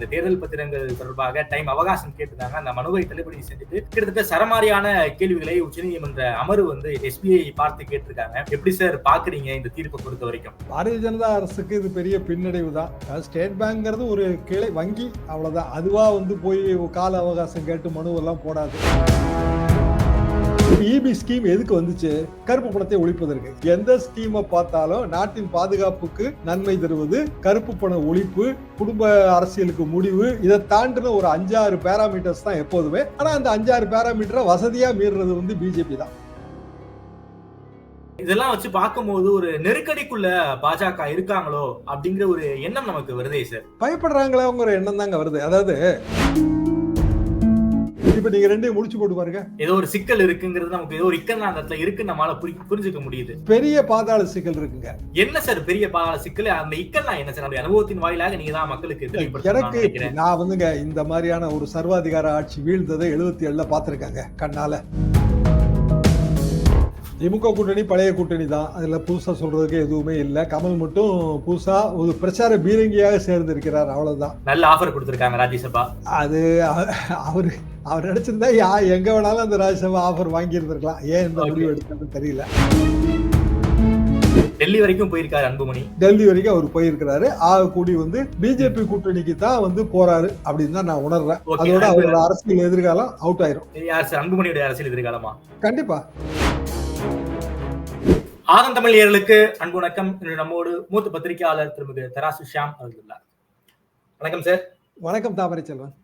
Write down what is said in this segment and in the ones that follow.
இந்த தேர்தல் பத்திரங்கள் தொடர்பாக டைம் அவகாசம் கேட்டிருந்தாங்க அந்த மனுவை தள்ளுபடி செஞ்சுட்டு கிட்டத்தட்ட சரமாரியான கேள்விகளை உச்சநீதிமன்ற அமர்வு வந்து எஸ்பிஐ பார்த்து கேட்டிருக்காங்க. எப்படி சார் பாக்குறீங்க இந்த தீர்ப்பை பொறுத்த வரைக்கும்? பாரதிய ஜனதா அரசுக்கு இது பெரிய பின்னடைவு தான். அதாவது ஸ்டேட் பேங்க்ங்கிறது ஒரு கிளை வங்கி. அவ்வளவுதான். அதுவா வந்து போய் கால அவகாசம் கேட்டு மனுவெல்லாம் போடாது. இபி ஸ்கீம் எதுக்கு வந்துச்சு? கருப்பு பணத்தை ஒழிப்பதற்கு. எந்த ஸ்கீமை பார்த்தாலும் நாட்டின் பாதுகாப்புக்கு நன்மை தருவது கருப்பு பண ஒழிப்பு குடும்ப அரசியலுக்கு முடிவு. இதை தாண்டின ஒரு அஞ்சாறு பேராமீட்டர்ஸ் தான் எப்போதுமே. ஆனா அந்த அஞ்சாறு பேராமீட்டரை வசதியா மீறுறது வந்து பிஜேபி தான். இதெல்லாம் வச்சு பார்க்கும்போது ஒரு நெருக்கடிக்குள்ள பாஜக இருக்காங்களோ அப்படிங்கிற ஒரு எண்ணம் நமக்கு வருதே சார். பயப்படுறாங்களோங்கிற எண்ணம் தாங்க வருது. அதாவது இப்ப நீங்க ரெண்டையும் முடிச்சு போட்டு பாருங்க. ஏதோ ஒரு சிக்கல் இருக்குங்கிறது நமக்கு ஏதோ ஒரு இக்கல் அந்த இடத்துல இருக்குன்னு நம்மளால புரி- புரிஞ்சுக்க முடியுது. பெரிய பாதாள சிக்கல் இருக்குங்க. என்ன சார் பெரிய பால சிக்கல்? அந்த இக்கல்லாம் என்ன சார்? அனுபவத்தின் வாயிலாக நீங்க தான் மக்களுக்கு எனக்கு நான் வந்துங்க இந்த மாதிரியான ஒரு சர்வாதிகார ஆட்சி வீழ்ந்ததை எழுபத்தி ஏழுல பாத்திருக்காங்க கண்ணால. திமுக கூட்டணி பழைய கூட்டணி தான். அதுல புதுசா சொல்றதுக்கு எதுவுமே இல்லை. கமல் மட்டும் புதுசா ஒரு பிரச்சார பீரங்கியாக சேர்ந்திருக்கிறார் அவ்வளவுதான். நல்ல ஆஃபர் கொடுத்திருக்காங்க ராஜ்யசபா. அது அவரு அவர் நினைச்சிருந்தா யா எங்க வேணாலும் அந்த ராஜ்யசபா ஆஃபர் வாங்கி இருந்திருக்கலாம் ஏன் இந்த முடிவு எடுத்ததுன்னு தெரியல. டெல்லி வரைக்கும் போயிருக்காரு அன்புமணி. டெல்லி வரைக்கும் அவர் போயிருக்கிறாரு. ஆக கூடி வந்து பிஜேபி கூட்டணிக்கு தான் வந்து போறாரு அப்படின்னு தான் நான் உணர்றேன். அதோட அவரோட அரசியல் எதிர்காலம் அவுட் ஆயிரும். அன்புமணியுடைய அரசியல் எதிர்காலமா? கண்டிப்பா. ஆதன் தமிழர்களுக்கு அன்பு வணக்கம். நம்மோடு மூத்த பத்திரிகையாளர் திருமதி தராசு ஷியாம் அவர்கள் வணக்கம் சார். வணக்கம் Thamarai Selvan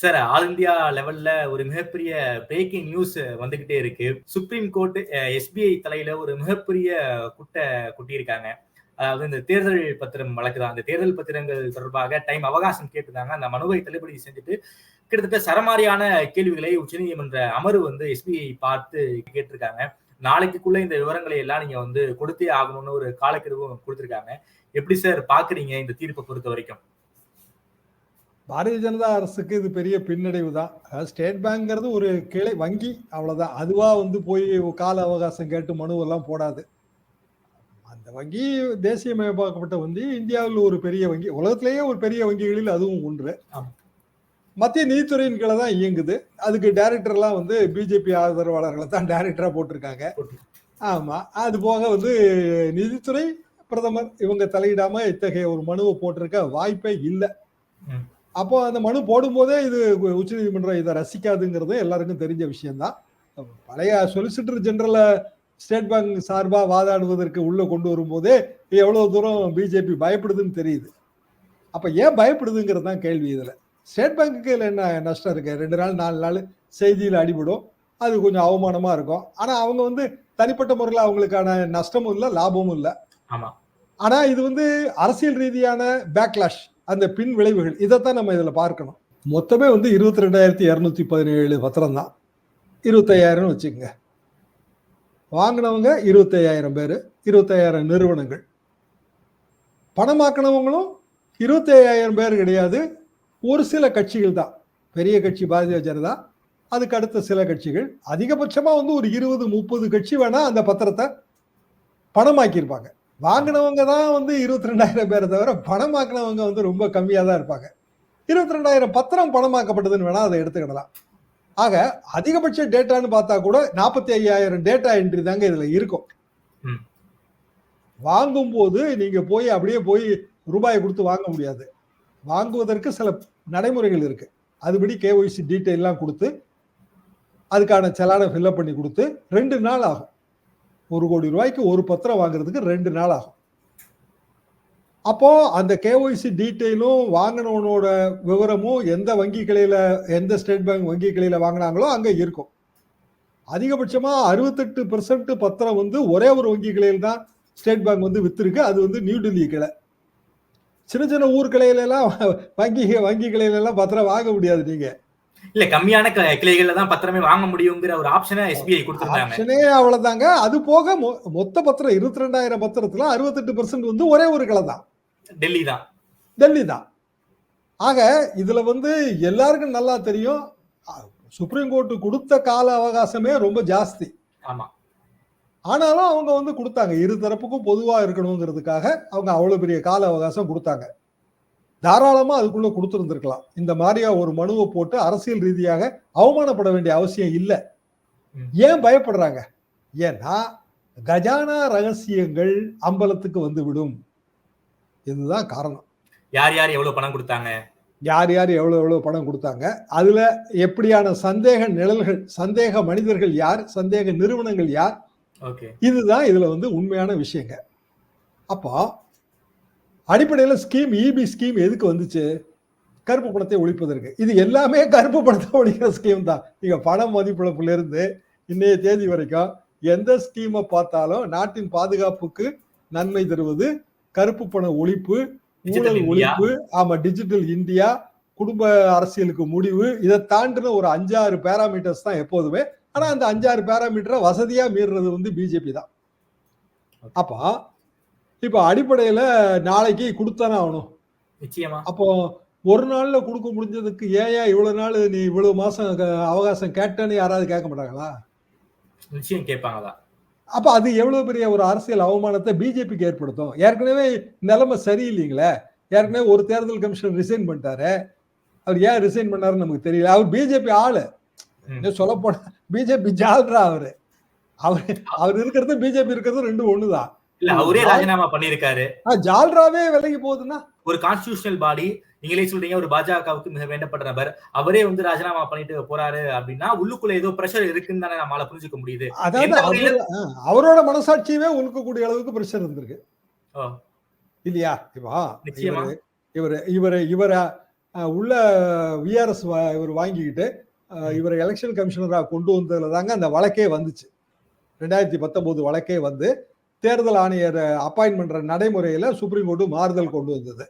sir all India லெவல்ல ஒரு மிகப்பெரிய பிரேக்கிங் நியூஸ் வந்துகிட்டே இருக்கு. சுப்ரீம் கோர்ட் எஸ்பிஐ தலையில ஒரு மிகப்பெரிய குட்டை குட்டியிருக்காங்க. அதாவது இந்த தேர்தல் பத்திரம் வழக்கு தான். அந்த தேர்தல் பத்திரங்கள் தொடர்பாக டைம் அவகாசம் கேட்டிருந்தாங்க அந்த மனுவை தள்ளுபடி செஞ்சுட்டு கிட்டத்தட்ட சரமாரியான கேள்விகளை உச்சநீதிமன்ற அமர்வு வந்து எஸ்பிஐ பார்த்து கேட்டிருக்காங்க. நாளைக்குள்ள இந்த விவரங்களை எல்லாம் நீங்க வந்து கொடுத்தே ஆகணும்னு ஒரு காலக்கெடுவும் கொடுத்திருக்காங்க. எப்படி சார் பாக்குறீங்க இந்த தீர்ப்பை பொறுத்த வரைக்கும்? பாரதிய ஜனதா அரசுக்கு இது பெரிய பின்னடைவு தான். அதாவது ஸ்டேட் பேங்க்ங்கிறது ஒரு கிளை வங்கி அவ்வளவுதான். அதுவா வந்து போய் கால அவகாசம் கேட்டு மனு எல்லாம் போடாது. அந்த வங்கி தேசியமயமாக்கப்பட்ட வங்கி இந்தியாவில் ஒரு பெரிய வங்கி உலகத்திலேயே ஒரு பெரிய வங்கிகளில் அதுவும் ஒன்று. மத்திய நீதித்துறையின் கீழே தான் இயங்குது. அதுக்கு டைரக்டர்லாம் வந்து பிஜேபி ஆதரவாளர்களை தான் டைரக்டரா போட்டிருக்காங்க. ஆமா. அது போக வந்து நிதித்துறை பிரதமர் இவங்க தலையிடாம இத்தகைய ஒரு மனுவை போட்டிருக்க வாய்ப்பே இல்லை. அப்போ அந்த மனு போடும்போதே இது உச்சநீதிமன்றம் இதை ரசிக்காதுங்கிறது எல்லாருக்கும் தெரிஞ்ச விஷயம்தான். பழைய சொலிசிட்டர் ஜெனரல ஸ்டேட் பேங்க் சார்பா வாதாடுவதற்கு உள்ள கொண்டு வரும்போதே எவ்வளவு தூரம் பிஜேபி பயப்படுதுன்னு தெரியுது. அப்ப ஏன் பயப்படுதுங்கிறது தான் கேள்வி இதுல. ஸ்டேட் பேங்க்குக்கு இதுல என்ன நஷ்டம் இருக்கு? ரெண்டு நாள் நாலு நாள் செய்தியில் அடிபடும். அது கொஞ்சம் அவமானமா இருக்கும். ஆனா அவங்க வந்து தனிப்பட்ட முறையில் அவங்களுக்கான நஷ்டமும் இல்லை லாபமும் இல்லை. ஆமா. ஆனா இது வந்து அரசியல் ரீதியான பேக்லாஷ் அந்த பின் விளைவுகள் இதைத்தான் நம்ம இதில் பார்க்கணும். மொத்தமே வந்து இருபத்தி ரெண்டாயிரத்தி இரநூத்தி பதினேழு பத்திரம் தான் இருபத்தையாயிரம்னு வச்சுக்கோங்க. வாங்கினவங்க இருபத்தையாயிரம் பேர் இருபத்தையாயிரம் நிறுவனங்கள். பணமாக்கினவங்களும் இருபத்தையாயிரம் பேர் கிடையாது. ஒரு சில கட்சிகள் தான். பெரிய கட்சி பாரதிய ஜனதா அதுக்கு அடுத்த சில கட்சிகள். அதிகபட்சமாக வந்து ஒரு இருபது முப்பது கட்சி வேணால் அந்த பத்திரத்தை பணமாக்கியிருப்பாங்க. வாங்கினவங்க தான் வந்து இருபத்தி ரெண்டாயிரம் பேரை தவிர பணமாக்கினவங்க வந்து ரொம்ப கம்மியாக தான் இருப்பாங்க. இருபத்தி ரெண்டாயிரம் பத்திரம் பணமாக்கப்பட்டதுன்னு வேணா அதை எடுத்துக்கிடலாம். ஆக அதிகபட்ச டேட்டான்னு பார்த்தா கூட நாற்பத்தி ஐயாயிரம் டேட்டா என்ட்ரி தாங்க இதுல இருக்கும். ம். வாங்கும்போது நீங்க போய் அப்படியே போய் ரூபாயை கொடுத்து வாங்க முடியாது. வாங்குவதற்கு சில நடைமுறைகள் இருக்கு. அதுபடி கேஒய்சி டீட்டெயிலாம் கொடுத்து அதுக்கான செலானை ஃபில்அப் பண்ணி கொடுத்து ரெண்டு நாள் ஆகும். ஒரு கோடி ரூபாய்க்கு ஒரு பத்திரம் வாங்குறதுக்கு ரெண்டு நாள் ஆகும். அப்போ அந்த கேஒய்சி டீட்டெயிலும் வாங்கினவனோட விவரமும் எந்த வங்கி கிளையில எந்த ஸ்டேட் பேங்க் வங்கி கிளையில வாங்கினாங்களோ அங்க இருக்கும். அதிகபட்சமா அறுபத்தெட்டு பெர்சன்ட் பத்திரம் வந்து ஒரே ஒரு வங்கி கிளையில் தான் ஸ்டேட் பேங்க் வந்து வித்திருக்கு. அது வந்து நியூ டெல்லி கிளை. சின்ன சின்ன ஊர் கிளையில எல்லாம் வங்கி வங்கி கிளையில எல்லாம் பத்திரம் வாங்க முடியாது நீங்கள் இல்ல கம்மியான கிளைகள்ல தான் பத்திரமே வாங்க முடியுங்கிற ஒரு ஆப்ஷனை எஸ்பிஐ கொடுத்திருந்தாங்க. ஆப்ஷனே அவ்வளவுதாங்க. அது போக மொத்த பத்திரம் இருபத்தி ரெண்டாயிரம் பத்திரத்துல அறுபத்தெட்டு பெர்சன்ட் வந்து ஒரே ஒரு கிளை தான். டெல்லி தான். டெல்லி தான். ஆக இதுல வந்து எல்லாருக்கும் நல்லா தெரியும். சுப்ரீம் கோர்ட் கொடுத்த கால அவகாசமே ரொம்ப ஜாஸ்தி. ஆமா. ஆனாலும் அவங்க வந்து கொடுத்தாங்க. இரு தரப்புக்கும் பொதுவா இருக்கணுங்கிறதுக்காக அவங்க அவ்வளவு பெரிய கால அவகாசம் கொடுத்தாங்க. தாராளமா அதுக்குள்ள கொடுத்துருந்துருக்கலாம். இந்த மாதிரியா ஒரு மனுவை போட்டு அரசியல் ரீதியாக அவமானப்பட வேண்டிய அவசியம் இல்லை. ஏன் பயப்படுறாங்க? ஏன்னா கஜானா ரகசியங்கள் அம்பலத்துக்கு வந்து விடும் இதுதான் காரணம். யார் யார் எவ்வளவு பணம் கொடுத்தாங்க? யார் யார் எவ்வளவு எவ்வளவு பணம் கொடுத்தாங்க? அதுல எப்படியான சந்தேக நிழல்கள் சந்தேக மனிதர்கள் யார்? சந்தேக நிறுவனங்கள் யார்? இதுதான் இதுல வந்து உண்மையான விஷயங்க. அப்போ அடிப்படையில் ஸ்கீம் இபி ஸ்கீம் எதுக்கு வந்துச்சு? கருப்பு பணத்தை ஒழிப்பதற்கு. இது எல்லாமே கருப்பு பணத்தை ஒழிக்கிற ஸ்கீம் தான். நீங்க பண மதிப்பிழப்புல இருந்து இன்னைய தேதி வரைக்கும் எந்த ஸ்கீமை பார்த்தாலும் நாட்டின் பாதுகாப்புக்கு நன்மை தருவது கருப்பு பண ஒழிப்பு ஊழல். ஒழிப்பு ஆமா டிஜிட்டல் இந்தியா குடும்ப அரசியலுக்கு முடிவு. இதை தாண்டின ஒரு அஞ்சாறு பேராமீட்டர்ஸ் தான் எப்போதுமே. ஆனா அந்த அஞ்சாறு பேராமீட்டரை வசதியா மீறுறது வந்து பிஜேபி தான். அப்போ இப்போ அடிப்படையில நாளைக்கு கொடுத்தானே ஆகணும். நிச்சயமா. அப்போ ஒரு நாள்ல கொடுக்க முடிஞ்சதுக்கு ஏன் இவ்வளவு நாள் நீ இவ்வளவு மாசம் அவகாசம் கேட்டேன்னு யாராவது கேட்க மாட்டாங்களா? நிச்சயம் கேட்பாங்கதான் அப்ப அது எவ்வளவு பெரிய ஒரு அரசியல் அவமானத்தை பிஜேபிக்கு ஏற்படுத்தும்? ஏற்கனவே நிலைமை சரியில்லைங்களே. ஏற்கனவே ஒரு தேர்தல் கமிஷனர் ரிசைன் பண்ணிட்டாரு. அவர் ஏன் ரிசைன் பண்ணாருன்னு நமக்கு தெரியல. அவர் பிஜேபி ஆளு. சொல்ல போனா பிஜேபி ஜால்ரா அவரு. அவர் அவர் இருக்கிறது பிஜேபி இருக்கிறது ரெண்டும் ஒண்ணுதான். இல்ல அவரே ராஜினாமா பண்ணிருக்காரு ஜால்ராவே விலகி போகுதுன்னா? ஒரு கான்ஸ்டிடியூஷனல் பாடி நீங்களே சொல்றீங்க ஒரு பாஜகவுக்கு மிக வேண்டப்பட்ட நபர். அவரே வந்து ராஜினாமா பண்ணிட்டு போறாரு அப்படின்னா உள்ளுக்குள்ள ஏதோ பிரஷர் இருக்குன்னு தானே நம்மளால புரிஞ்சுக்க முடியுது. அதாவது அவரோட மனசாட்சியவே உழுக்கக்கூடிய அளவுக்கு பிரஷர் இருந்திருக்கு. இல்லையா? நிச்சயமா. இவர் இவர் இவரை உள்ள விஆர்எஸ் இவர் வாங்கிக்கிட்டு இவரை எலெக்ஷன் கமிஷனராக கொண்டு வந்ததுல தாங்க அந்த வழக்கே வந்துச்சு. ரெண்டாயிரத்தி பத்தொன்பது வழக்கே வந்து தேர்தல் ஆணையர் அப்பாயின்ட் பண்ற நடைமுறையில சுப்ரீம் கோர்ட்டு மாறுதல் கொண்டு வந்தது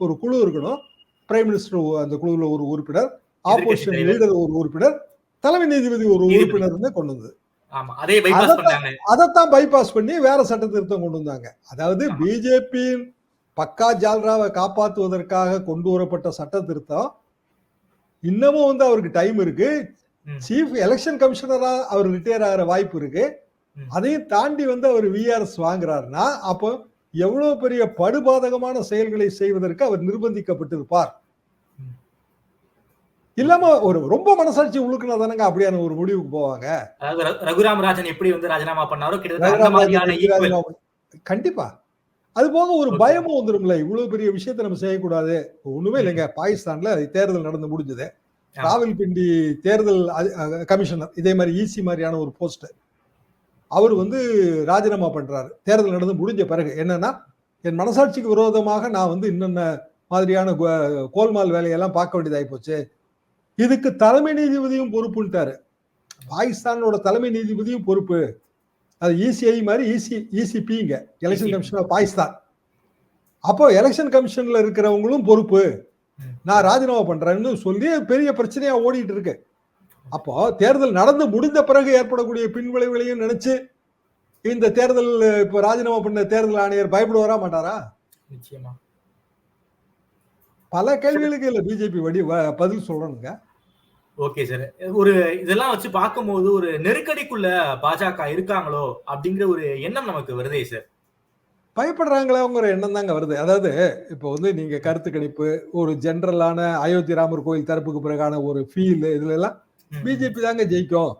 ஒரு குழு இருக்கணும் பிரைம் மினிஸ்டர் அந்த குழுவில் ஒரு உறுப்பினர் ஆப்போசிஷன். லீடர் ஒரு உறுப்பினர் தலைமை நீதிபதி ஒரு நீதிபதி. உறுப்பினர்னு கொண்டு வந்தது அதைத்தான் பைபாஸ் பண்ணி வேற சட்ட திருத்தம் கொண்டு வந்தாங்க அதாவது. பிஜேபியின் பக்கா ஜால்ராவை காப்பாற்றுவதற்காக கொண்டு வரப்பட்ட சட்ட திருத்தம் இன்னமும் வந்து அவருக்கு டைம் இருக்கு. சீஃப் எலெக்ஷன் கமிஷனரா அவர் ரிட்டையர் ஆகிற வாய்ப்பு இருக்கு. அதையும் தாண்டி வந்து அவர் விஆர்எஸ் வாங்குறாருன்னா அப்போ எவ்வளவு பெரிய படுபாதகமான செயல்களை செய்வதற்கு அவர் நிர்பந்திக்கப்பட்டிருப்பார். இல்லாம ஒரு ரொம்ப மனசாட்சி உழுக்குனா தானங்க அப்படியான ஒரு முடிவுக்கு போவாங்க. ரகுராம் ராஜன் எப்படி வந்து ராஜினாமா பண்ணாரோ கண்டிப்பா. அது போக ஒரு. பயமும் வந்துரும்ல இவ்வளவு பெரிய விஷயத்தை நம்ம செய்யக்கூடாது. ஒண்ணுமே இல்லைங்க பாகிஸ்தான்ல தேர்தல் நடந்து முடிஞ்சது. ராவல்பிண்டி தேர்தல் கமிஷனர் இதே மாதிரி ஈசி மாதிரியான ஒரு போஸ்ட் அவர் வந்து ராஜினாமா பண்றாரு. தேர்தல் நடந்து முடிஞ்ச பிறகு. என்னன்னா என் மனசாட்சிக்கு விரோதமாக நான் வந்து இன்னென்ன மாதிரியான கோல்மால் வேலையெல்லாம் பார்க்க வேண்டியதாகி போச்சு. இதுக்கு தலைமை நீதிபதியும் பொறுப்புன்ட்டாரு. பாகிஸ்தானோட தலைமை நீதிபதியும் பொறுப்பு. அது இசிஐ மாதிரி இசி இசிபிங்க எலெக்ஷன் ECP. கமிஷனர் பாகிஸ்தான் அப்போ எலெக்ஷன் கமிஷன்ல இருக்கிறவங்களும் பொறுப்பு. நான் ராஜினாமா பண்றேன்னு சொல்லி பெரிய பிரச்சனையா ஓடிட்டு இருக்கு. அப்போ தேர்தல் நடந்து முடிந்த பிறகு ஏற்படக்கூடிய பின்விளைவுகளையும் நினைச்சு இந்த தேர்தல் இப்போ ராஜினாமா பண்ண தேர்தல் ஆணையர் பயப்படுவாரா மாட்டாரா? நிச்சயமா. பல கேள்விகளுக்கு இல்ல பிஜேபி வடி பதில் சொல்றேனுங்க ஓகே சார். ஒரு இதெல்லாம் வச்சு பார்க்கும்போது ஒரு நெருக்கடிக்குள்ள பாஜக இருக்காங்களோ அப்படிங்கிற ஒரு எண்ணம் நமக்கு வருதே சார். பயப்படுறாங்களாங்கிற எண்ணம் தாங்க வருது. அதாவது இப்போ வந்து நீங்க கருத்து கணிப்பு ஒரு ஜென்ரலான அயோத்தி ராமர் கோயில் தரப்புக்கு பிறகான ஒரு ஃபீல் இதுல எல்லாம். பிஜேபி தாங்க ஜெயிக்கும்.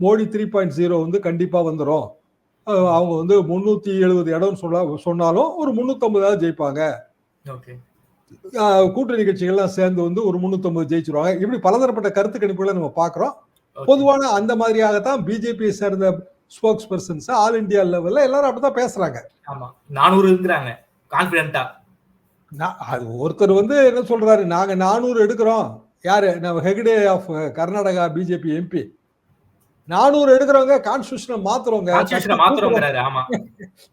மோடி த்ரீ பாயிண்ட் ஜீரோ வந்து கண்டிப்பா வந்துடும் அவங்க வந்து முன்னூத்தி எழுபது இடம் சொல்ல சொன்னாலும் ஒரு முன்னூத்தம்பதாவது ஜெயிப்பாங்க. கூட்டணி கட்சிகள்லாம் சேர்ந்து வந்து ஒரு முன்னூத்தம்பது ஜெயிச்சிருவாங்க. இப்படி பலதரப்பட்ட கருத்து கணிப்புகளை நம்ம பார்க்கிறோம். பொதுவான அந்த மாதிரியாகத்தான் பிஜேபியை சேர்ந்த ஸ்போக்ஸ் பர்சன்ஸ் ஆல் இந்தியா லெவல்ல எல்லாரும் அப்படிதான் பேசுறாங்க. ஆமா. நானூறுங்கிறாங்க கான்பிடண்டா நான் அது ஒருத்தர் வந்து என்ன சொல்றாரு? நாங்க நானூறு எடுக்கிறோம். யாரு? நம்ம Hegde of Karnataka BJP MP நானூறு எடுக்கிறவங்க கான்ஸ்டியூஷனை மாத்துறவங்க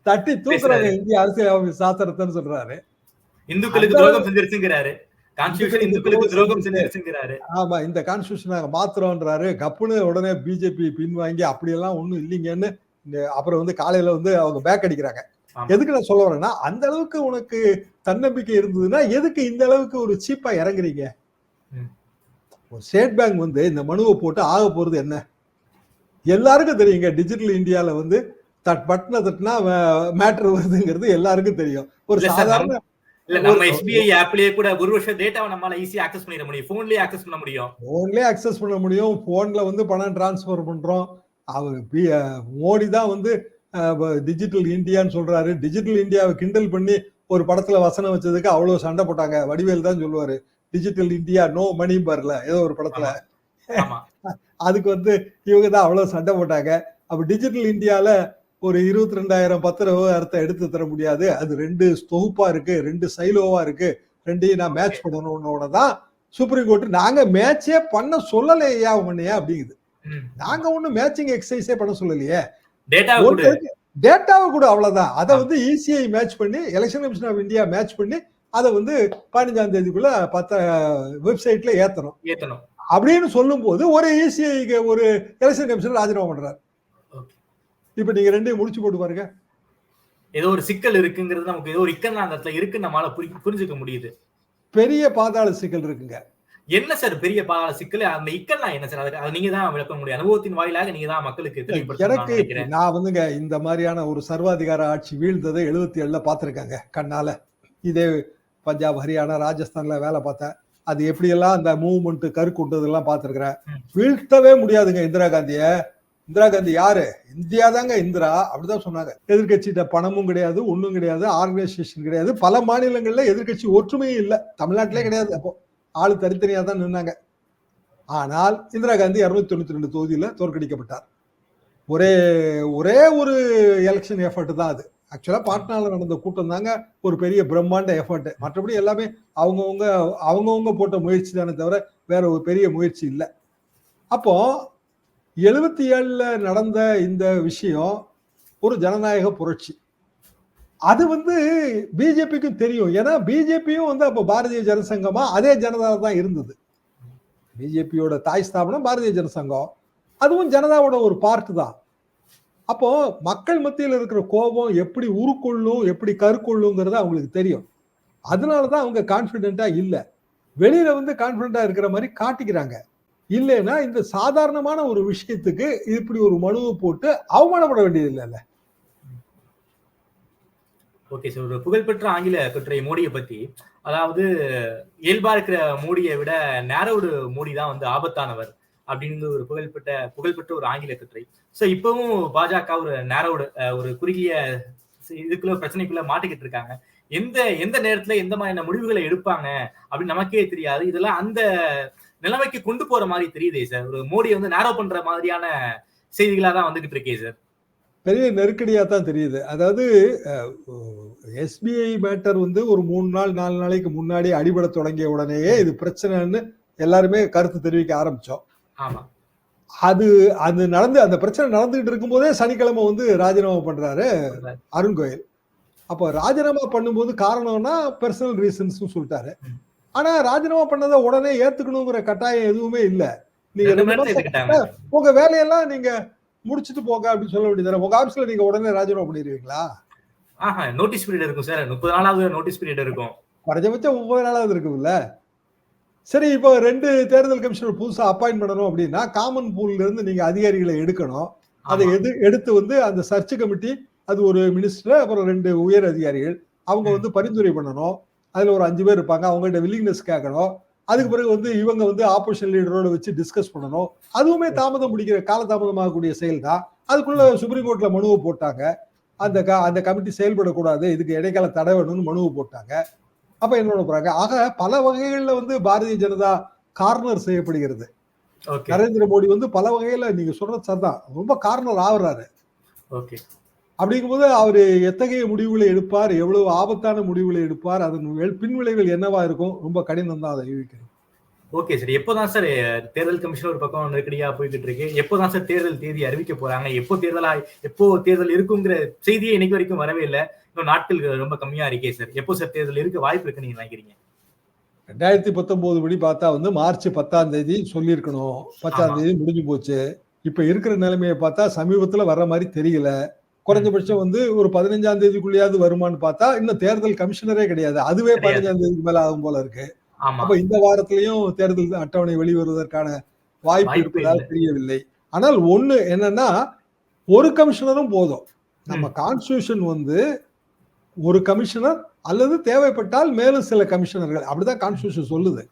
தட்டி தூக்குறாங்க இந்திய அரசியல் அமைப்பு சாத்திரத்தைன்னு சொல்றாரு. இந்துக்களுக்கு துரோகம் செஞ்சிருச்சுங்கிறாரு. ஆமா இந்த கான்ஸ்டியூஷன் நாங்க மாத்துறோம்ன்றாரு கப்புன்னு உடனே பிஜேபி பின்வாங்கி அப்படியெல்லாம் ஒண்ணும் இல்லைங்கன்னு அப்புறம் வந்து காலையில வந்து அவங்க பேக் அடிக்கிறாங்க. எதுக்கு நான் சொல்ல வரேன்னா அந்த அளவுக்கு உனக்கு தன்னம்பிக்கை இருந்ததுன்னா எதுக்கு இந்த அளவுக்கு ஒரு சீப்பா இறங்குறீங்க? ஸ்டேட் பேங்க் வந்து இந்த மனுவை போட்டு ஆக போறது என்ன? எல்லாருக்கும் தெரியுங்க. டிஜிட்டல் இந்தியால வந்து தட் பட்டனை தட்டினா மேட்ரு வருதுங்கிறது எல்லாருக்கும் தெரியும். ஒரு சாதாரண இல்ல நம்ம எஸ்பிஐ ஆப்லயே கூட ஒரு வருஷம் டேட்டாவை நம்மளால ஈஸியா ஆக்சஸ் பண்ணிட முடியும். போன்லயே ஆக்சஸ் பண்ண முடியும். போன்லயே அக்சஸ் பண்ண முடியும். போன்ல வந்து பணம் டிரான்ஸ்ஃபர் பண்றோம். அவர் மோடி தான் வந்து டிஜிட்டல் இந்தியான்னு சொல்றாரு. டிஜிட்டல் இந்தியாவை கிண்டல் பண்ணி ஒரு படத்துல வசனம் வச்சதுக்கு அவ்வளவு சண்டை போட்டாங்க. வடிவேல் தான் சொல்லுவாரு. டிஜிட்டல் இந்தியா நோ மணி பர்ல ஏதோ ஒரு படத்துல. அதுக்கு வந்து இவங்க தான் அவ்வளவு சண்டை போட்டாங்க. அப்ப டிஜிட்டல் இந்தியால ஒரு இருபத்தி ரெண்டாயிரம் பத்திர விவகாரத்தை எடுத்து தர முடியாது. அது ரெண்டு தொகுப்பா இருக்கு ரெண்டு சைலோவா இருக்கு. ரெண்டையும் நான் மேட்ச் பண்ணணும்னு தான் சுப்ரீம் கோர்ட் நாங்க மேட்சே பண்ண சொல்லலையா உன்னையா அப்படிங்குது. நாங்க ஒண்ணும் மேட்சிங் எக்ஸசைஸே பண்ண சொல்லலையே. டேட்டாவை கூட. அவ்வளவுதான். அதை வந்து இசிஐ மேட்ச் பண்ணி election commission of India match பண்ணி அதை வந்து பதினஞ்சாம் தேதிக்குள்ள பத்த வெப்சைட்ல ஏத்தணும். ஏத்தணும். அப்படின்னு சொல்லும் போது ஒரு இசிஐக்கு ஒரு எலெக்ஷன் கமிஷனர் ராஜினாமா பண்றாரு. இப்ப நீங்க ரெண்டையும் முடிச்சு போட்டு பாருங்க. ஏதோ ஒரு சிக்கல் இருக்குங்கிறது நமக்கு ஏதோ ஒரு இக்கன் அந்த இடத்துல இருக்குன்னு நம்மளால புரி- புரிஞ்சுக்க முடியுது. பெரிய பாதாள சிக்கல் இருக்குங்க. என்ன சார் பெரிய பால சிக்கல்? அந்த இக்கல்லாம் என்ன சார்? அதை நீங்க தான் விளக்க முடியும். அனுபவத்தின் வாயிலாக நீங்க தான் மக்களுக்கு எனக்கு நான் வந்துங்க இந்த மாதிரியான ஒரு சர்வாதிகார ஆட்சி வீழ்ந்ததை எழுபத்தி ஏழுல பார்த்திருக்காங்க கண்ணால. இதே பஞ்சாப் ஹரியானா ராஜஸ்தான்ல வேலை பார்த்தேன். அது எப்படியெல்லாம் அந்த மூவ்மெண்ட் கருக்குண்டதெல்லாம் பார்த்திருக்கிறேன். வீழ்த்தவே முடியாதுங்க இந்திரா காந்திய. இந்திரா காந்தி யாரு? இந்தியா தாங்க இந்திரா அப்படிதான் சொன்னாங்க. எதிர்கட்சிகிட்ட பணமும் கிடையாது ஒண்ணும் கிடையாது ஆர்கனைசேஷன் கிடையாது. பல மாநிலங்கள்ல எதிர்க்கட்சி ஒற்றுமையும் இல்லை. தமிழ்நாட்டிலே கிடையாது அப்போ. ஆளு தனித்தனியா தான் நின்னாங்க. ஆனால் இந்திரா காந்தி இருநூத்தி தொண்ணூத்தி ரெண்டு தொகுதியில தோற்கடிக்கப்பட்டார். ஒரே ஒரே ஒரு எலெக்ஷன் எஃபர்ட் தான் அது. ஆக்சுவலாக பாட்னால நடந்த கூட்டம் தாங்க ஒரு பெரிய பிரம்மாண்ட எஃபர்ட் மற்றபடி எல்லாமே அவங்கவுங்க அவங்கவுங்க போட்ட முயற்சி தானே தவிர வேற ஒரு பெரிய முயற்சி இல்லை. அப்போ எழுபத்தி ஏழில் நடந்த இந்த விஷயம் ஒரு ஜனநாயக புரட்சி. அது வந்து பிஜேபிக்கும் தெரியும். ஏன்னா பிஜேபியும் வந்து அப்போ பாரதிய ஜனசங்கமா அதே ஜனதா தான் இருந்தது. பிஜேபியோட தாய் ஸ்தாபனம் பாரதிய ஜனசங்கம். அதுவும் ஜனதாவோட ஒரு பார்ட் தான். அப்போ மக்கள் மத்தியில் இருக்கிற கோபம் எப்படி உருக்கொள்ளும் எப்படி கருக்கொள்ளுங்கிறது அவங்களுக்கு தெரியும். அதனால தான் அவங்க கான்ஃபிடென்ட்டா இல்லை. வெளியில வந்து கான்ஃபிடென்ட்டா இருக்கிற மாதிரி காட்டிக்கிறாங்க. இல்லைன்னா இந்த சாதாரணமான ஒரு விஷயத்துக்கு இப்படி ஒரு மனுவை போட்டு அவமானப்பட வேண்டியது இல்லைல்ல ஓகே சார் ஒரு புகழ்பெற்ற ஆங்கில கட்டுரை மோடியை பத்தி. அதாவது இயல்பா இருக்கிற மோடியை விட நேரோடு மோடி தான் வந்து ஆபத்தானவர். அப்படின்னு ஒரு புகழ்பெற்ற புகழ்பெற்ற ஒரு ஆங்கில கட்டுரை. ஸோ இப்பவும் பாஜக ஒரு நேரோட ஒரு குறுகிய இதுக்குள்ள பிரச்சனைக்குள்ள மாட்டிக்கிட்டு இருக்காங்க. எந்த எந்த நேரத்துல எந்த மாதிரியான முடிவுகளை எடுப்பாங்க அப்படின்னு நமக்கே தெரியாது. இதெல்லாம் அந்த நிலைமைக்கு கொண்டு போற மாதிரி தெரியுதே சார் ஒரு மோடியை வந்து நேரோ பண்ற மாதிரியான செய்திகளா தான் வந்துகிட்டு இருக்கே சார் பெரிய நெருக்கடியா தான் தெரியுது. அதாவது எஸ்பிஐ மேட்டர் வந்து ஒரு மூணு நாள் நாலு நாளைக்கு முன்னாடி அடிபட தொடங்கிய உடனேயே இது பிரச்சனைன்னு எல்லாருமே கருத்து தெரிவிக்க ஆரம்பிச்சோம். அது அது நடந்து அந்த பிரச்சனை நடந்துகிட்டு இருக்கும்போதே சனிக்கிழமை வந்து ராஜினாமா பண்றாரு அருண் கோயல். அப்போ ராஜினாமா பண்ணும்போது காரணம்னா பர்சனல் ரீசன்ஸ் சொல்லிட்டாரு. ஆனா ராஜினாமா பண்ணதை உடனே ஏத்துக்கணுங்கிற கட்டாயம் எதுவுமே இல்ல. நீங்க உங்க வேலையெல்லாம் நீங்க முடிச்சுட்டு போங்க அப்படின்னு சொல்ல வேண்டியது உங்க ஆபீஸ்ல நீங்க உடனே ராஜினாமா பண்ணிடுவீங்களா? ஆஹா நோட்டீஸ் பீரியட் இருக்கும் சார். முப்பது நாளாவது நோட்டீஸ் பீரியட் இருக்கும். குறைஞ்சபட்சம் முப்பது நாளாவது இருக்கும்ல. சரி இப்போ ரெண்டு தேர்தல் கமிஷனர் புதுசா அப்பாயின்ட் பண்ணணும் அப்படின்னா காமன் பூல்ல இருந்து நீங்க அதிகாரிகளை எடுக்கணும். அதை. எது எடுத்து வந்து அந்த சர்ச் கமிட்டி அது ஒரு மினிஸ்டர் அப்புறம் ரெண்டு உயர் அதிகாரிகள் அவங்க. வந்து பரிந்துரை பண்ணணும். அதுல ஒரு அஞ்சு பேர் இருப்பாங்க அவங்கள்ட்ட வில்லிங்னஸ் கேட்கணும். அதுக்கு பிறகு வந்து இவங்க வந்து ஆப்போசிஷன் லீடரோட வச்சு டிஸ்கஸ் பண்ணணும். அதுவுமே தாமதம் முடிக்கிற காலதாமதமாகக்கூடிய செயல் தான். அதுக்குள்ள சுப்ரீம் கோர்ட்ல மனுவை போட்டாங்க. அந்த க- அந்த கமிட்டி செயல்படக்கூடாது. இதுக்கு இடைக்கால தடை வேணும்னு மனுவை போட்டாங்க. அப்ப என்ன பண்ண போறாங்க? ஆக பல வகைகள்ல வந்து பாரதிய ஜனதா கார்னர் செய்யப்படுகிறது. நரேந்திர மோடி வந்து பல வகையில நீங்க சொல்றது சரிதான். ரொம்ப கார்னர் ஆகுறாரு. ஓகே. அப்படிங்கும்போது அவர் எத்தகைய முடிவுகளை எடுப்பார்? எவ்வளவு ஆபத்தான முடிவுகளை எடுப்பார்? அதன் பின்விளைவுகள் என்னவா இருக்கும்? ரொம்ப கடினம் தான் அதை யூகிக்கணும். ஓகே சார் எப்போதான் சார் தேர்தல் கமிஷன் ஒரு பக்கம் நெருக்கடியா போய்கிட்டு இருக்கு எப்போதான் சார் தேர்தல் தேதி அறிவிக்க போறாங்க? எப்போ தேர்தலா எப்போ தேர்தல் இருக்குங்கிற செய்தியே இன்னைக்கு வரைக்கும் வரவே இல்லை. இன்னும் நாட்கள் ரொம்ப கம்மியா இருக்கே சார் எப்போ சார் தேர்தல் இருக்க வாய்ப்பு இருக்குன்னு நீங்க நினைக்கிறீங்க? ரெண்டாயிரத்தி பத்தொன்பது படி பார்த்தா வந்து மார்ச் பத்தாம் தேதி சொல்லியிருக்கணும். பத்தாம். தேதி முடிஞ்சு போச்சு. இப்ப இருக்கிற நிலைமையை பார்த்தா சமீபத்துல வர்ற மாதிரி தெரியல. குறைஞ்சபட்சம் வந்து ஒரு பதினஞ்சாம் தேதிக்குள்ளேயாவது வருமான்னு பார்த்தா இன்னும் தேர்தல் கமிஷனரே கிடையாது. அதுவே. பதினஞ்சாம் தேதிக்கு மேல ஆகும் போல இருக்கு. அப்ப இந்த வாரத்திலையும் தேர்தல் அட்டவணை வெளிவருவதற்கான வாய்ப்பு இருப்பதாக. தெரியவில்லை. ஆனால் ஒண்ணு என்னன்னா ஒரு கமிஷனரும் போதும். நம்ம கான்ஸ்டியூஷன் வந்து ஒரு கமிஷனர் அல்லது தேவைப்பட்டால் மேலும் சில கமிஷனர்கள். அப்படிதான் கான்ஸ்டியூஷன் சொல்லுது.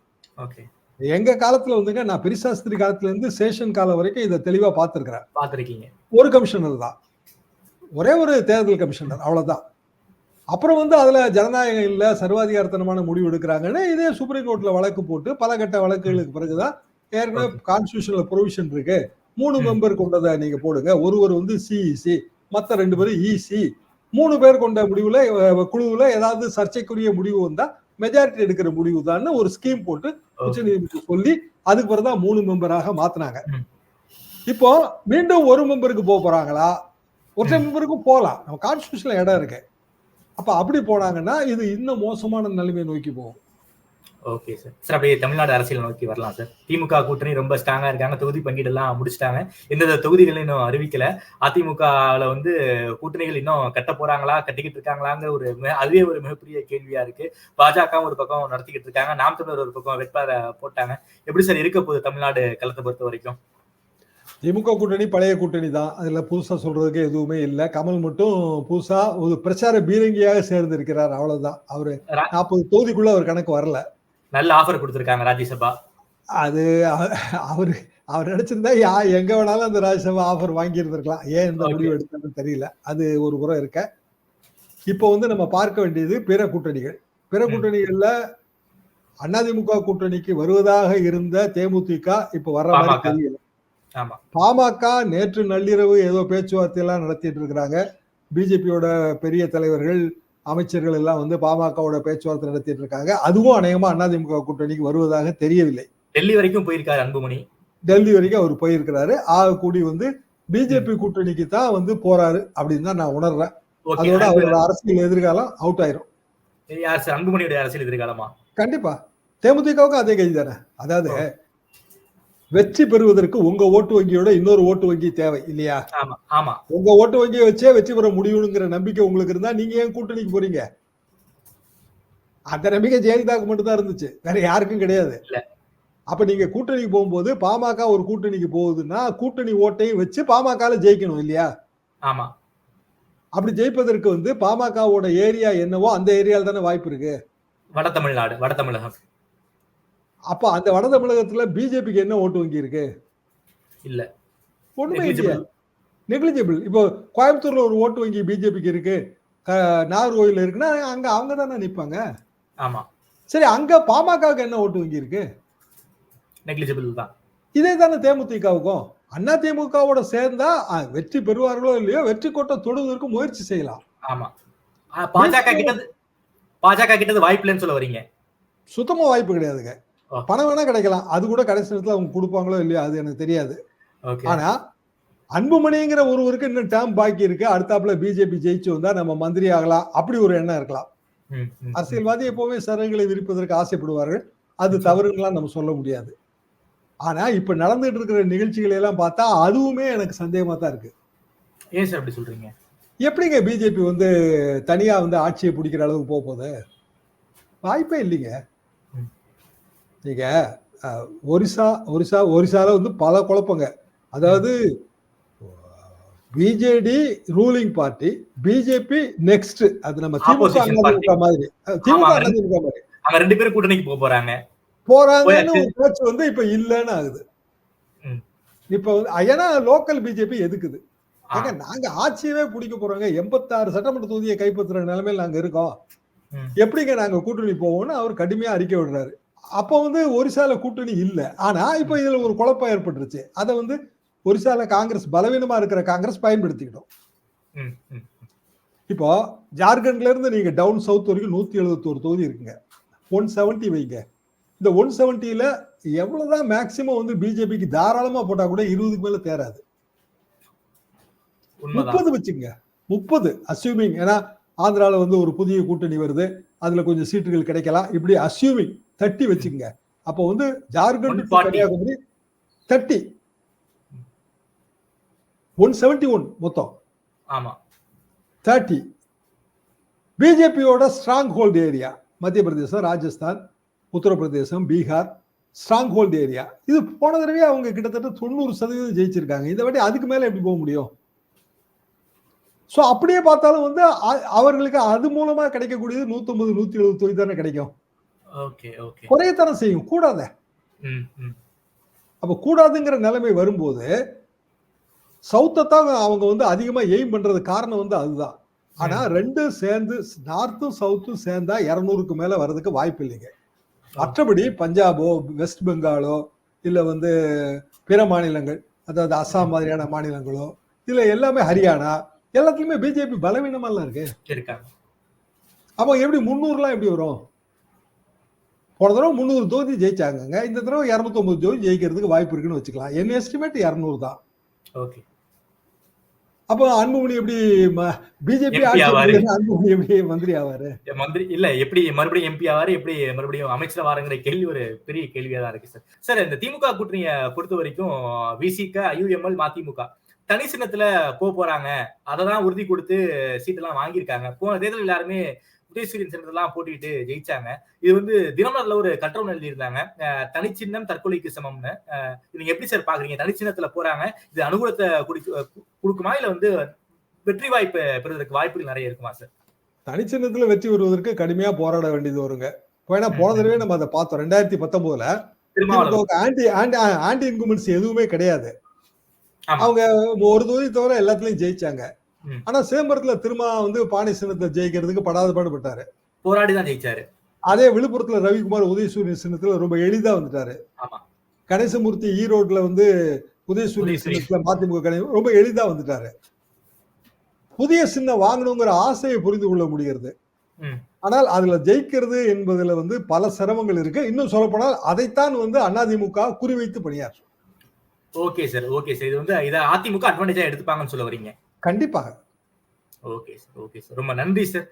எங்க காலத்துல வந்துங்க நான் பெரிசாஸ்திரி காலத்துல இருந்து சேஷன் காலம் வரைக்கும் இதை தெளிவா பார்த்திருக்கிறேன். ஒரு கமிஷனர் தான். ஒரே ஒரு தேர்தல் கமிஷனர் அவ்வளவுதான். அப்புறம் வந்து அதுல ஜனநாயகம் இல்ல சர்வாதிகாரத்தனமான முடிவு எடுக்கிறாங்கன்னு இதே சுப்ரீம் கோர்ட்ல வழக்கு போட்டு பல கட்ட வழக்குகளுக்கு பிறகுதான் ஏற்கனவே கான்ஸ்டியூஷன்ல ப்ரொவிஷன் இருக்கு. மூணு. மெம்பர் கொண்டதை நீங்க போடுங்க. ஒருவர் வந்து சிஇசி மத்த ரெண்டு பேரும் இசி மூணு பேர் கொண்ட முடிவுல குழுவுல ஏதாவது சர்ச்சைக்குரிய முடிவு வந்தா மெஜாரிட்டி எடுக்கிற முடிவு தான் ஒரு ஸ்கீம் போட்டு உச்ச நீதிமன்றம் சொல்லி அதுக்கு பிறகுதான் மூணு மெம்பராக மாத்தினாங்க. ம். இப்போ மீண்டும் ஒரு மெம்பருக்கு போக போறாங்களா? ஒற்றை மெம்பருக்கு போகலாம் நம்ம கான்ஸ்டியூஷன்ல இடம் இருக்கு. அப்ப அப்படி போனாங்கன்னா இது இன்னும் மோசமான நிலைமையை நோக்கி போகும். ஓகே சார் சார் அப்படியே தமிழ்நாடு அரசியல் நோக்கி வரலாம் சார் திமுக கூட்டணி ரொம்ப ஸ்ட்ராங்கா இருக்காங்க. தொகுதி பங்கீடு எல்லாம் முடிச்சிட்டாங்க. எந்தெந்த தொகுதிகளும் இன்னும் அறிவிக்கல. அதிமுகல வந்து கூட்டணிகள் இன்னும் கட்ட போறாங்களா கட்டிக்கிட்டு இருக்காங்களாங்கிற ஒரு அதுவே ஒரு மிகப்பெரிய கேள்வியா இருக்கு. பாஜக ஒரு பக்கம் நடத்திக்கிட்டு இருக்காங்க. நாம் தமிழர் ஒரு பக்கம் வேட்பாளரை போட்டாங்க. எப்படி சார் இருக்க போகுது தமிழ்நாடு களத்தை பொறுத்த வரைக்கும்? திமுக கூட்டணி பழைய கூட்டணி தான். அதுல புதுசா சொல்றதுக்கு எதுவுமே இல்லை. கமல் மட்டும் புதுசா ஒரு பிரச்சார பீரங்கியாக சேர்ந்து இருக்கிறார் அவ்வளவுதான். அவரு நாற்பது தொகுதிக்குள்ள அவர் கணக்கு வரல. நல்ல ஆஃபர் கொடுத்திருக்காங்க ராஜ்யசபா. அது அவ- அவரு அவர் நினைச்சிருந்தா யா எங்க வேணாலும் அந்த ராஜ்யசபா ஆஃபர் வாங்கி இருந்திருக்கலாம் ஏன் இந்த. முடிவு எடுத்தான்னு தெரியல. அது ஒரு புறம் இருக்க. இப்போ வந்து நம்ம பார்க்க வேண்டியது பிற கூட்டணிகள். பிற. கூட்டணிகள்ல அதிமுக கூட்டணிக்கு வருவதாக இருந்த தேமுதிக இப்ப வர்ற மாதிரி. தெரியல. பாமக நேற்று நள்ளிரவு ஏதோ பேச்சுவார்த்தை எல்லாம் நடத்திட்டு இருக்கிறாங்க. பிஜேபியோட பெரிய தலைவர்கள் அமைச்சர்கள் எல்லாம் வந்து பாமகவோட பேச்சுவார்த்தை நடத்திட்டு இருக்காங்க. அதுவும் அநேகமா அதிமுக கூட்டணிக்கு வருவதாக தெரியவில்லை. டெல்லி வரைக்கும் போயிருக்காரு அன்புமணி. டெல்லி வரைக்கும் அவர் போயிருக்கிறாரு. ஆக கூடி வந்து பிஜேபி கூட்டணிக்கு தான் வந்து போறாரு அப்படின்னு தான் நான் உணர்றேன். அதோட அவரோட அரசியல் எதிர்காலம் அவுட் ஆயிரும். அன்புமணியுடைய அரசியல் எதிர்காலமா? கண்டிப்பா. தேமுதிகவுக்கும் அதே கை தானே? அதாவது வெற்றி பெறுவதற்கு உங்க ஓட்டு வங்கியோட இன்னொரு ஓட்டு வங்கி தேவை இல்லையா? ஆமா உங்க ஓட்டு வங்கியை வச்சே வெற்றி பெற முடியுங்கிற நம்பிக்கை உங்களுக்கு இருந்தா நீங்க ஏன் கூட்டணிக்கு போறீங்க? அந்த நம்பிக்கை ஜெயலலிதாவுக்கு மட்டும் தான் இருந்துச்சு. வேற யாருக்கும் கிடையாது. அப்ப நீங்க கூட்டணிக்கு போகும்போது பாமக ஒரு கூட்டணிக்கு போகுதுன்னா கூட்டணி ஓட்டையும் வச்சு பாமகல ஜெயிக்கணும் இல்லையா? ஆமா. அப்படி ஜெயிப்பதற்கு வந்து பாமகவோட ஏரியா என்னவோ அந்த ஏரியால தானே வாய்ப்பு இருக்கு. வட தமிழ்நாடு வட தமிழகம். அப்ப அந்த வட தமிழகத்துல பிஜேபிக்கு என்ன ஓட்டு வங்கி இருக்கு இல்ல. ஒண்ணுமே இல்லையா. நெக்லிஜிபிள் இப்போ கோயம்புத்தூர்ல ஒரு ஓட்டு வங்கி பிஜேபிக்கு இருக்கு. நாகர்கோயில்ல இருக்குன்னா அங்க அவங்க தானே நிப்பாங்க? ஆமா. சரி அங்க பாமகவுக்கு என்ன ஓட்டு வங்கி இருக்கு நெக்லிஜிபிள் தான். இதே தானே தேமுதிகவுக்கும். அண்ணா திமுகவோட சேர்ந்தா வெற்றி பெறுவார்களோ இல்லையோ வெற்றி கோட்டை தொடுவதற்கு முயற்சி செய்யலாம். ஆமா. பாஜக கிட்டது பாஜக கிட்டது வாய்ப்பு இல்லைன்னு சொல்ல வரீங்க. சுத்தமா வாய்ப்பு கிடையாதுங்க. பணம் வேணா கிடைக்கலாம். அது கூட கடைசி நேரத்துல அவங்க கொடுப்பாங்களோ இல்லையோ அது எனக்கு தெரியாது. ஆனா அன்புமணிங்கிற ஒருவருக்கு இன்னும் டேம் பாக்கி இருக்கு. அடுத்தாப்புல பிஜேபி ஜெயிச்சு வந்தா நம்ம மந்திரி ஆகலாம். அப்படி ஒரு எண்ணம் இருக்கலாம். அரசியல்வாதி எப்பவுமே சரங்களை விரிப்பதற்கு ஆசைப்படுவார்கள். அது தவறுங்களாம் நம்ம சொல்ல முடியாது. ஆனா இப்ப நடந்துட்டு இருக்கிற நிகழ்ச்சிகளை எல்லாம் பார்த்தா அதுவுமே எனக்கு சந்தேகமா தான் இருக்கு. ஏன் சார் அப்படி சொல்றீங்க? எப்படிங்க பிஜேபி வந்து தனியா வந்து ஆட்சியை பிடிக்கிற அளவுக்கு போக போகுது? வாய்ப்பே இல்லைங்க. நீங்க அஹ், ஒரிசா ஒரிசா ஒரிசால வந்து பல குழப்பங்க. அதாவது BJD ruling party BJP next. அது நம்ம திமுக மாதிரி. திமுக மாதிரி. அவங்க ரெண்டு பேரும் கூட்டணிக்கு போக போறாங்க. போறாங்கன்னு பேச்சு வந்து இப்ப இல்லைன்னு ஆகுது. இப்ப வந்து ஏன்னா லோக்கல் பிஜேபி எதுக்குது? ஆ, ஏங்க நாங்க ஆட்சியவே பிடிக்க போறோங்க. எண்பத்தாறு சட்டமன்ற தொகுதியை கைப்பற்றுற நிலைமையில நாங்க இருக்கோம். எப்படிங்க நாங்க கூட்டணி போவோம்னு அவர் கடுமையா அறிக்கை விடுறாரு. அப்போ வந்து ஒரிசால கூட்டணி இல்ல. ஆனா இப்ப இதுல ஒரு குழப்பம் ஏற்பட்டுருச்சு. அதை வந்து ஒரிசால காங்கிரஸ் பலவீனமா இருக்கிற காங்கிரஸ் பயன்படுத்திக்கிட்டோம். இப்போ ஜார்க்கண்ட்ல இருந்து நீங்க டவுன் சவுத் வரைக்கும் நூத்தி எழுபத்தோரு தொகுதி இருக்குங்க. ஒன் செவன்ட்டி வைங்க. இந்த ஒன் செவன்ட்டில எவ்வளவுதான் மேக்சிமம் வந்து பிஜேபிக்கு தாராளமா போட்டா கூட இருபதுக்கு மேல தேராது. முப்பது வச்சுங்க. முப்பது அஸ்யூமிங் ஏன்னா ஆந்திரால வந்து ஒரு புதிய கூட்டணி வருது. அதுல கொஞ்சம் சீட்டுகள் கிடைக்கலாம். இப்படி அஸ்யூமிங் தட்டி வச்சுங்க அப்போ வந்து ஜார்க்கண்ட் to 140. கன்னியாகுமரி தட்டி ஒன் செவன்டி ஒன் மொத்தம். ஆமா. தேர்ட்டி பிஜேபியோட strong hold area Madhya Pradesh Rajasthan Uttar Pradesh Bihar stronghold area இது போன தடவை அவங்க கிட்டத்தட்ட தொண்ணூறு சதவீதம் ஜெயிச்சிருக்காங்க. இந்த வாட்டி அதுக்கு மேல எப்படி போக முடியும்? சோ அப்படியே பார்த்தாலும் வந்து அவர்களுக்கு அது மூலமா கிடைக்கக்கூடியது 150 நூத்தி எழுபது தொகுதி தானே கிடைக்கும். குறையத்தானே செய்யும் கூடாத. அப்ப கூடாதுங்கிற நிலைமை வரும்போது சவுத்தை தான் அவங்க வந்து அதிகமா எய்ம் பண்றது காரணம் வந்து அதுதான். ஆனா ரெண்டும் சேர்ந்து நார்த்தும் சவுத்தும் சேர்ந்தா இருநூறுக்கு மேல வர்றதுக்கு வாய்ப்பு இல்லைங்க. மற்றபடி பஞ்சாபோ வெஸ்ட் பெங்காலோ இல்ல வந்து பிற மாநிலங்கள் அதாவது அஸ்ஸாம் மாதிரியான மாநிலங்களோ இல்ல எல்லாமே ஹரியானா எல்லாத்துலயுமே பிஜேபி பலவீனமெல்லாம் இருக்கு. அப்ப எப்படி முந்நூறுலாம் எப்படி வரும்? போன தடவை முந்நூறு தொகுதி ஜெயிச்சாங்கங்க. இந்த தடவை இரநூத்தொம்பது தொகுதி ஜெயிக்கிறதுக்கு வாய்ப்பு இருக்குன்னு வச்சுக்கலாம். என் எஸ்டிமேட் இரநூறு தான். ஓகே. அப்போ அன்புமணி எப்படி பிஜேபி. அன்புமணி எப்படி மந்திரி ஆவாரு? மந்திரி இல்ல எப்படி மறுபடியும் எம்பி ஆவாரு எப்படி மறுபடியும் அமைச்சர் வாருங்கிற கேள்வி ஒரு பெரிய கேள்வியா தான் இருக்கு சார் சார் இந்த திமுக கூட்டணியை பொறுத்த வரைக்கும் விசிக ஐயுஎம்எல் மதிமுக தனி சின்னத்துல போக போறாங்க. அதை தான் உறுதி கொடுத்து சீட்டெல்லாம் வாங்கியிருக்காங்க. போன தேர்தல் எல்லாருமே உதயசூரியன் சின்னத்தெல்லாம் போட்டிட்டு ஜெயிச்சாங்க. இது வந்து தினமலர்ல ஒரு கட்டுரை எழுதியிருந்தாங்க. தனிச்சின்னம் தற்கொலைக்கு சமம்னு. நீங்க எப்படி சார் பாக்குறீங்க? தனிச்சின்னத்துல போறாங்க. இது அனுகூலத்தை குடிக்க- கொடுக்குமா? இல்ல வந்து வெற்றி வாய்ப்பு பெறுவதற்கு வாய்ப்புகள் நிறைய இருக்குமா சார்? தனிச்சின்னத்துல வெற்றி பெறுவதற்கு கடுமையா போராட வேண்டியது வருங்க. ஏன்னா போன தடவை நம்ம அதை பார்த்தோம். ரெண்டாயிரத்தி பத்தொன்பதுல ஆன்டி ஆன்டி ஆன்டி இன்குமெண்ட்ஸ் எதுவுமே கிடையாது. அவங்க ஒரு தொகுதி தவிர எல்லாத்துலயும் ஜெயிச்சாங்க. ஆனா சிதம்பரத்துல திரும்ப வந்து பானை சின்னத்தை ஜெயிக்கிறதுக்கு படாத பாடுபட்டாரு. போராடி தான் ஜெயிச்சாரு. அதே விழுப்புரத்துல ரவிக்குமார் உதயசூரியன் சின்னத்துல ரொம்ப எளிதா வந்துட்டாரு. கணேசமூர்த்தி ஈரோட்ல வந்து உதயசூரியன். சின்னத்துல மதிமுக ரொம்ப எளிதா வந்துட்டாரு. புதிய சின்னம் வாங்கணுங்கிற ஆசையை புரிந்து கொள்ள முடிகிறது. ஆனால் அதுல ஜெயிக்கிறது என்பதுல வந்து பல சிரமங்கள் இருக்கு. இன்னும் சொல்லப்போனால் அதைத்தான் வந்து அதிமுக குறிவைத்து பணியாற்றும். Okay sir okay sir. இது வந்து இதை அதிமுக அட்வான்டேஜா எடுத்துப்பாங்கன்னு சொல்ல வரீங்க. கண்டிப்பாக. Okay sir okay sir. ரொம்ப நன்றி சார்.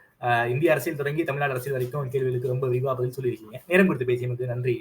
இந்திய அரசியல் தொடங்கி தமிழ்நாடு அரசியல் வரைக்கும் கேள்விகளுக்கு ரொம்ப விரிவாக பதில் சொல்லியிருக்கீங்க. நேரம் கொடுத்து பேசியமைக்கு நன்றி